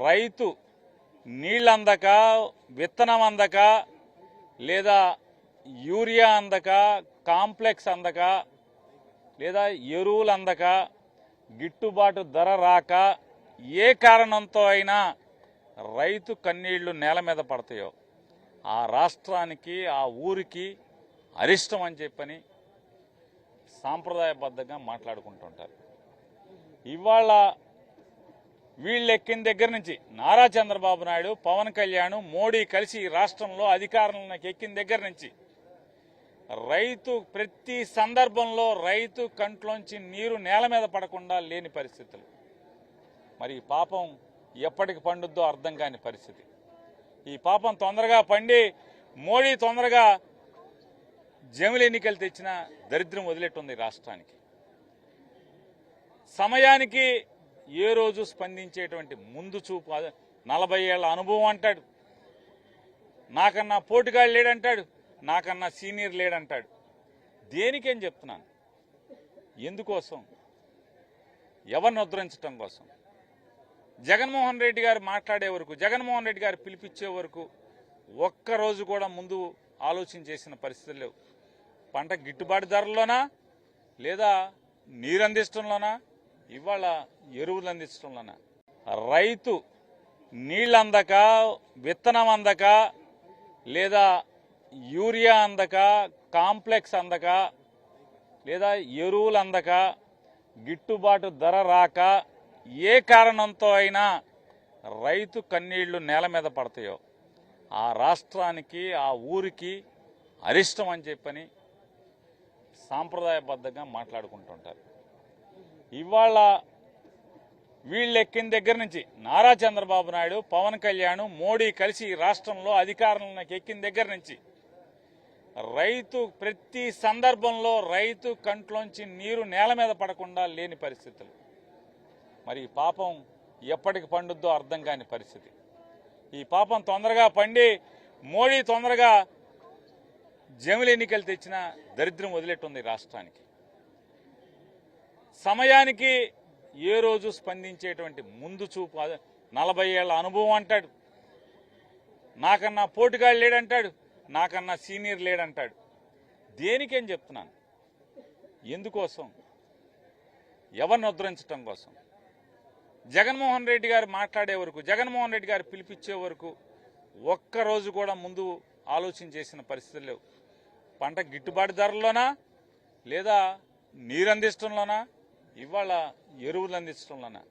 రైతు నీళ్ళందక విత్తనం అందక లేదా యూరియా అందక కాంప్లెక్స్ అందక లేదా ఎరువులు అందక గిట్టుబాటు ధర రాక ఏ కారణంతో అయినా రైతు కన్నీళ్ళు నేల మీద పడతాయో ఆ రాష్ట్రానికి ఆ ఊరికి అరిష్టం అని చెప్పని సాంప్రదాయబద్ధంగా మాట్లాడుకుంటుంటారు. ఇవాళ వీళ్ళు ఎక్కిన దగ్గర నుంచి నారా చంద్రబాబు నాయుడు పవన్ కళ్యాణ్ మోడీ కలిసి రాష్ట్రంలో అధికారంలోకి ఎక్కిన దగ్గర నుంచి రైతు ప్రతి సందర్భంలో రైతు కంట్లోంచి నీరు నేల మీద పడకుండా లేని పరిస్థితులు. మరి పాపం ఎప్పటికి పండుద్దో అర్థం కాని పరిస్థితి. ఈ పాపం తొందరగా పండి మోడీ తొందరగా జమిలి ఎన్నికలు తెచ్చిన దరిద్రం వదిలేట్టుంది రాష్ట్రానికి. సమయానికి ఏ రోజు స్పందించేటువంటి ముందు చూపు నలభై ఏళ్ళ అనుభవం అంటాడు. నాకన్నా పోటుగాడు లేడంటాడు నాకన్నా సీనియర్ లేడంటాడు. దేనికేం చెప్తున్నాను? ఎందుకోసం? ఎవరిని ఉద్ధరించడం కోసం? జగన్మోహన్ రెడ్డి గారు మాట్లాడే వరకు జగన్మోహన్ రెడ్డి గారు పిలిపించే వరకు ఒక్క రోజు కూడా ముందు ఆలోచన చేసిన పరిస్థితులు లేవు. పంట గిట్టుబాటు ధరలోనా లేదా నీరు ఇవాళ ఎరువులు అందించడంలోనా రైతు నీళ్ళందక విత్తనం అందక లేదా యూరియా అందక కాంప్లెక్స్ అందక లేదా ఎరువులు అందక గిట్టుబాటు ధర రాక ఏ కారణంతో అయినా రైతు కన్నీళ్ళు నేల మీద పడతాయో ఆ రాష్ట్రానికి ఆ ఊరికి అరిష్టం అని చెప్పని సాంప్రదాయబద్ధంగా మాట్లాడుకుంటుంటారు. ఇవాళ వీళ్ళెక్కిన దగ్గర నుంచి నారా చంద్రబాబు నాయుడు పవన్ కళ్యాణ్ మోడీ కలిసి రాష్ట్రంలో అధికారంలోకి ఎక్కిన దగ్గర నుంచి రైతు ప్రతి సందర్భంలో రైతు కంట్లోంచి నీరు నేల మీద పడకుండా లేని పరిస్థితులు. మరి పాపం ఎప్పటికి పండుద్దో అర్థం కాని పరిస్థితి. ఈ పాపం తొందరగా పండి మోడీ తొందరగా జమిలి ఎన్నికలు తెచ్చిన దరిద్రం వదిలేట్టుంది రాష్ట్రానికి. సమయానికి ఏ రోజు స్పందించేటువంటి ముందు చూపు నలభై ఏళ్ళ అనుభవం అంటాడు. నాకన్నా పోటుగాడు లేడంటాడు నాకన్నా సీనియర్ లేడంటాడు. దేనికేం చెప్తున్నాను? ఎందుకోసం? ఎవరిని ఉద్ధరించడం కోసం? జగన్మోహన్ రెడ్డి గారు మాట్లాడే వరకు జగన్మోహన్ రెడ్డి గారు పిలిపించే వరకు ఒక్క రోజు కూడా ముందు ఆలోచన చేసిన పరిస్థితులు లేవు. పంట గిట్టుబాటు ధరల్లోనా? లేదా నీరు అందించడంలోనా ఇవాళ ఎరువులు అందించడంలోనా